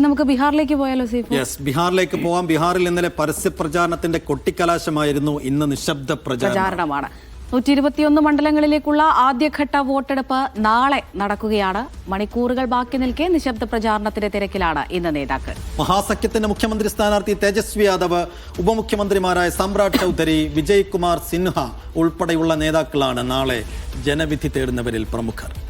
നമുക്ക് ബീഹാറിലേക്ക് പോയാലോ സീഫു? യെസ് ബീഹാറിലേക്ക് പോവാം. ബീഹാറിൽ ഇന്നലെ പരസ്യ പ്രചാരണത്തിന്റെ കൊട്ടിക്കലാശമായിരുന്നു ഇന്ന് നിശബ്ദ പ്രചാരണം. പ്രചാരണമാണ്. നൂറ്റി ഇരുപത്തിയൊന്ന് മണ്ഡലങ്ങളിലേക്കുള്ള ആദ്യഘട്ട വോട്ടെടുപ്പ് നാളെ നടക്കുകയാണ്. മണിക്കൂറുകൾ ബാക്കി നിൽക്കെ നിശബ്ദ പ്രചാരണത്തിന്റെ തിരക്കിലാണ് ഇന്ന് നേതാക്കൾ. മഹാസഖ്യത്തിന്റെ മുഖ്യമന്ത്രി സ്ഥാനാർത്ഥി തേജസ്വി യാദവ് ഉപമുഖ്യമന്ത്രിമാരായ സമ്രാട് ചൌധരി വിജയ് കുമാർ സിൻഹ ഉൾപ്പെടെയുള്ള നേതാക്കളാണ് നാളെ ജനവിധി തേടുന്നവരിൽ പ്രമുഖർ.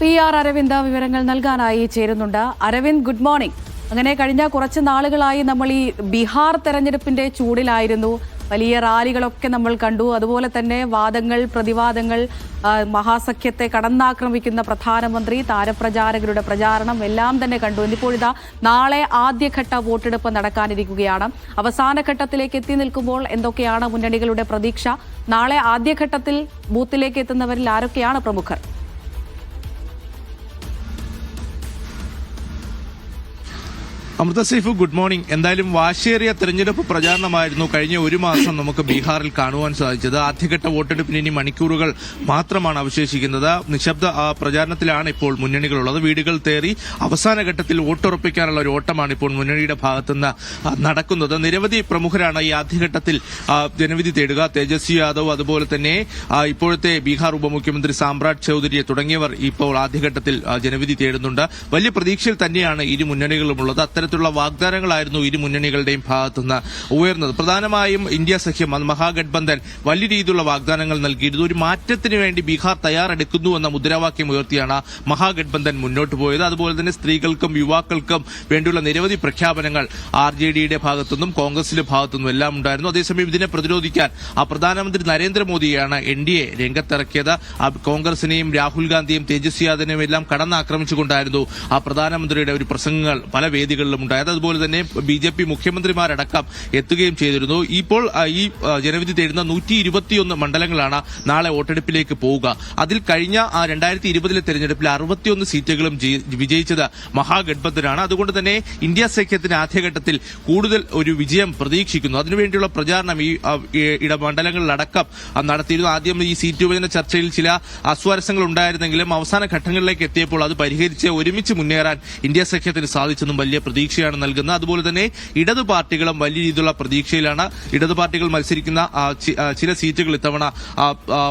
പി ആർ അരവിന്ദ് വിവരങ്ങൾ നൽകാനായി ചേരുന്നുണ്ട്. Aravind good morning. അങ്ങനെ കഴിഞ്ഞ കുറച്ച് നാളുകളായി നമ്മൾ ഈ ബീഹാർ തെരഞ്ഞെടുപ്പിന്റെ ചൂടിലായിരുന്നു. വലിയ റാലികളൊക്കെ നമ്മൾ കണ്ടു. അതുപോലെ തന്നെ വാദങ്ങൾ പ്രതിവാദങ്ങൾ മഹാസഖ്യത്തെ കടന്നാക്രമിക്കുന്ന പ്രധാനമന്ത്രി താരപ്രചാരകരുടെ പ്രചാരണം എല്ലാം തന്നെ കണ്ടു. ഇന്നിപ്പോഴിതാ നാളെ ആദ്യഘട്ട വോട്ടെടുപ്പ് നടക്കാനിരിക്കുകയാണ്. അവസാന ഘട്ടത്തിലേക്ക് എത്തി നിൽക്കുമ്പോൾ എന്തൊക്കെയാണ് മുന്നണികളുടെ പ്രതീക്ഷ? നാളെ ആദ്യഘട്ടത്തിൽ ബൂത്തിലേക്ക് എത്തുന്നവരിൽ ആരൊക്കെയാണ് പ്രമുഖർ? Amritha Saif good morning. എന്തായാലും വാശിയേറിയ തെരഞ്ഞെടുപ്പ് പ്രചാരണമായിരുന്നു കഴിഞ്ഞ ഒരു മാസം നമുക്ക് ബീഹാറിൽ കാണുവാൻ സാധിച്ചത്. ആദ്യഘട്ട വോട്ടെടുപ്പിന് ഇനി മണിക്കൂറുകൾ മാത്രമാണ് അവശേഷിക്കുന്നത്. നിശബ്ദ പ്രചാരണത്തിലാണ് ഇപ്പോൾ മുന്നണികളുള്ളത്. വീടുകൾ തേറി അവസാന ഘട്ടത്തിൽ വോട്ടുറപ്പിക്കാനുള്ള ഒരു ഓട്ടമാണ് ഇപ്പോൾ മുന്നണിയുടെ ഭാഗത്തുനിന്ന് നടക്കുന്നത്. നിരവധി പ്രമുഖരാണ് ഈ ആദ്യഘട്ടത്തിൽ ജനവിധി തേടുക. തേജസ്വി യാദവ് അതുപോലെ തന്നെ ഇപ്പോഴത്തെ ബീഹാർ ഉപമുഖ്യമന്ത്രി സാമ്രാട് ചൌധരി തുടങ്ങിയവർ ഇപ്പോൾ ആദ്യഘട്ടത്തിൽ ജനവിധി തേടുന്നുണ്ട്. വലിയ പ്രതീക്ഷയിൽ തന്നെയാണ് ഇരു മുന്നണികളുമുള്ളത്. അത്തരത്തിലുള്ള വാഗ്ദാനങ്ങളായിരുന്നു ഇരു മുന്നണികളുടെയും ഭാഗത്തുനിന്ന് ഉയർന്നത്. പ്രധാനമായും ഇന്ത്യ സഖ്യം അത് മഹാഗഡ്ബന്ധൻ വലിയ രീതിയിലുള്ള വാഗ്ദാനങ്ങൾ നൽകിയിരുന്നു. ഒരു മാറ്റത്തിന് വേണ്ടി ബീഹാർ തയ്യാറെടുക്കുന്നു എന്ന മുദ്രാവാക്യം ഉയർത്തിയാണ് മഹാഗഡ്ബന്ധൻ മുന്നോട്ട് പോയത്. അതുപോലെ തന്നെ സ്ത്രീകൾക്കും യുവാക്കൾക്കും വേണ്ടിയുള്ള നിരവധി പ്രഖ്യാപനങ്ങൾ ആർ ജെ ഡിയുടെ ഭാഗത്തുനിന്നും കോൺഗ്രസിന്റെ ഭാഗത്തുനിന്നും എല്ലാം ഉണ്ടായിരുന്നു. അതേസമയം ഇതിനെ പ്രതിരോധിക്കാൻ ആ പ്രധാനമന്ത്രി നരേന്ദ്രമോദിയാണ് എൻ ഡി എ രംഗത്തിറക്കിയത്. കോൺഗ്രസിനെയും രാഹുൽ ഗാന്ധിയും തേജസ്വി യാദവിനെയും എല്ലാം കടന്നാക്രമിച്ചുകൊണ്ടായിരുന്നു ആ പ്രധാനമന്ത്രിയുടെ ഒരു പ്രസംഗങ്ങൾ പല വേദികളിലും ഉണ്ടായത്. അതുപോലെ തന്നെ ബി ജെ പി മുഖ്യമന്ത്രിമാരടക്കം എത്തുകയും ചെയ്തിരുന്നു. ഇപ്പോൾ ഈ ജനവിധി തേടുന്ന നൂറ്റി ഇരുപത്തിയൊന്ന് മണ്ഡലങ്ങളാണ് നാളെ വോട്ടെടുപ്പിലേക്ക് പോവുക. അതിൽ കഴിഞ്ഞ രണ്ടായിരത്തി ഇരുപതിലെ തെരഞ്ഞെടുപ്പിൽ അറുപത്തിയൊന്ന് സീറ്റുകളും ജയി- വിജയിച്ചത് മഹാഗഡ്ബന്ധനാണ്. അതുകൊണ്ട് തന്നെ ഇന്ത്യ സഖ്യത്തിന് ആദ്യഘട്ടത്തിൽ കൂടുതൽ ഒരു വിജയം പ്രതീക്ഷിക്കുന്നു. അതിനുവേണ്ടിയുള്ള പ്രചാരണം ഈ ഇടമണ്ഡലങ്ങളിലടക്കം നടത്തിയിരുന്നു. ആദ്യം ഈ സീറ്റ് വിഭജന ചർച്ചയിൽ ചില അസ്വാരസ്യങ്ങൾ ഉണ്ടായിരുന്നെങ്കിലും അവസാന ഘട്ടങ്ങളിലേക്ക് എത്തിയപ്പോൾ അത് പരിഹരിച്ച് ഒരുമിച്ച് മുന്നേറാൻ ഇന്ത്യ സഖ്യത്തിന് സാധിച്ചെന്നും വലിയ പ്രതീക്ഷയാണ് നൽകുന്നത്. അതുപോലെ തന്നെ ഇടതു പാർട്ടികളും വലിയ രീതിയിലുള്ള പ്രതീക്ഷയിലാണ് ഇടതു പാർട്ടികൾ മത്സരിക്കുന്ന ചില സീറ്റുകൾ ഇത്തവണ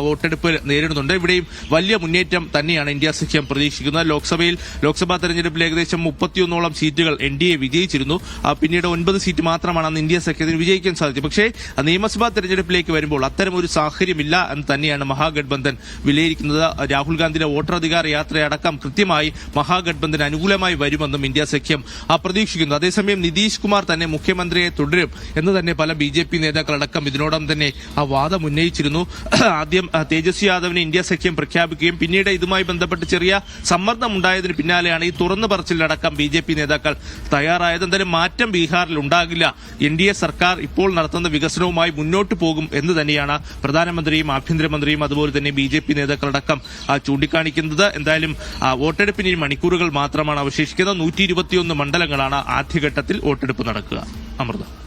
വോട്ടെടുപ്പ് നേരിടുന്നുണ്ട്. ഇവിടെയും വലിയ മുന്നേറ്റം തന്നെയാണ് ഇന്ത്യ സഖ്യം പ്രതീക്ഷിക്കുന്നത്. ലോക്സഭയിൽ ലോക്സഭാ തെരഞ്ഞെടുപ്പിൽ ഏകദേശം മുപ്പത്തിയൊന്നോളം സീറ്റുകൾ എൻ ഡി എ വിജയിച്ചിരുന്നു. പിന്നീട് ഒൻപത് സീറ്റ് മാത്രമാണ് അന്ന് ഇന്ത്യ സഖ്യത്തിന് വിജയിക്കാൻ സാധിച്ചത് പക്ഷേ നിയമസഭാ തെരഞ്ഞെടുപ്പിലേക്ക് വരുമ്പോൾ അത്തരം ഒരു സാഹചര്യമില്ല എന്ന് തന്നെയാണ് മഹാഗഡ്ബന്ധൻ വിലയിരിക്കുന്നത് രാഹുൽ ഗാന്ധിയുടെ വോട്ടർ അധികാര യാത്രയടക്കം കൃത്യമായി മഹാഗഡ്ബന്ധന് അനുകൂലമായി വരുമെന്നും ഇന്ത്യ സഖ്യം ആ, പ്രതീക്ഷിക്കുന്നു അതേസമയം നിതീഷ് കുമാർ തന്നെ മുഖ്യമന്ത്രിയെ തുടരും എന്ന് തന്നെ പല ബി ജെ പി നേതാക്കളടക്കം ഇതിനോടം തന്നെ ആ വാദം ഉന്നയിച്ചിരുന്നു. ആദ്യം തേജസ്വി യാദവിനെ ഇന്ത്യ സഖ്യം പ്രഖ്യാപിക്കുകയും പിന്നീട് ഇതുമായി ബന്ധപ്പെട്ട് ചെറിയ സമ്മർദ്ദം ഉണ്ടായതിന് പിന്നാലെയാണ് ഈ തുറന്നു പറച്ചിലടക്കം ബി ജെ പി നേതാക്കൾ തയ്യാറായത്. എന്തായാലും മാറ്റം ബീഹാറിൽ ഉണ്ടാകില്ല. എൻ ഡി എ സർക്കാർ ഇപ്പോൾ നടത്തുന്ന വികസനവുമായി മുന്നോട്ട് പോകും എന്ന് തന്നെയാണ് പ്രധാനമന്ത്രിയും ആഭ്യന്തരമന്ത്രിയും അതുപോലെ തന്നെ ബി ജെ പി നേതാക്കളടക്കം ചൂണ്ടിക്കാണിക്കുന്നത്. എന്തായാലും വോട്ടെടുപ്പിന് മണിക്കൂറുകൾ മാത്രമാണ് അവശേഷിക്കുന്നത്. നൂറ്റി ഇരുപത്തിയൊന്ന് മണ്ഡലങ്ങളാണ് ആദ്യഘട്ടത്തിൽ വോട്ടെടുപ്പ് നടക്കുക. അമൃത.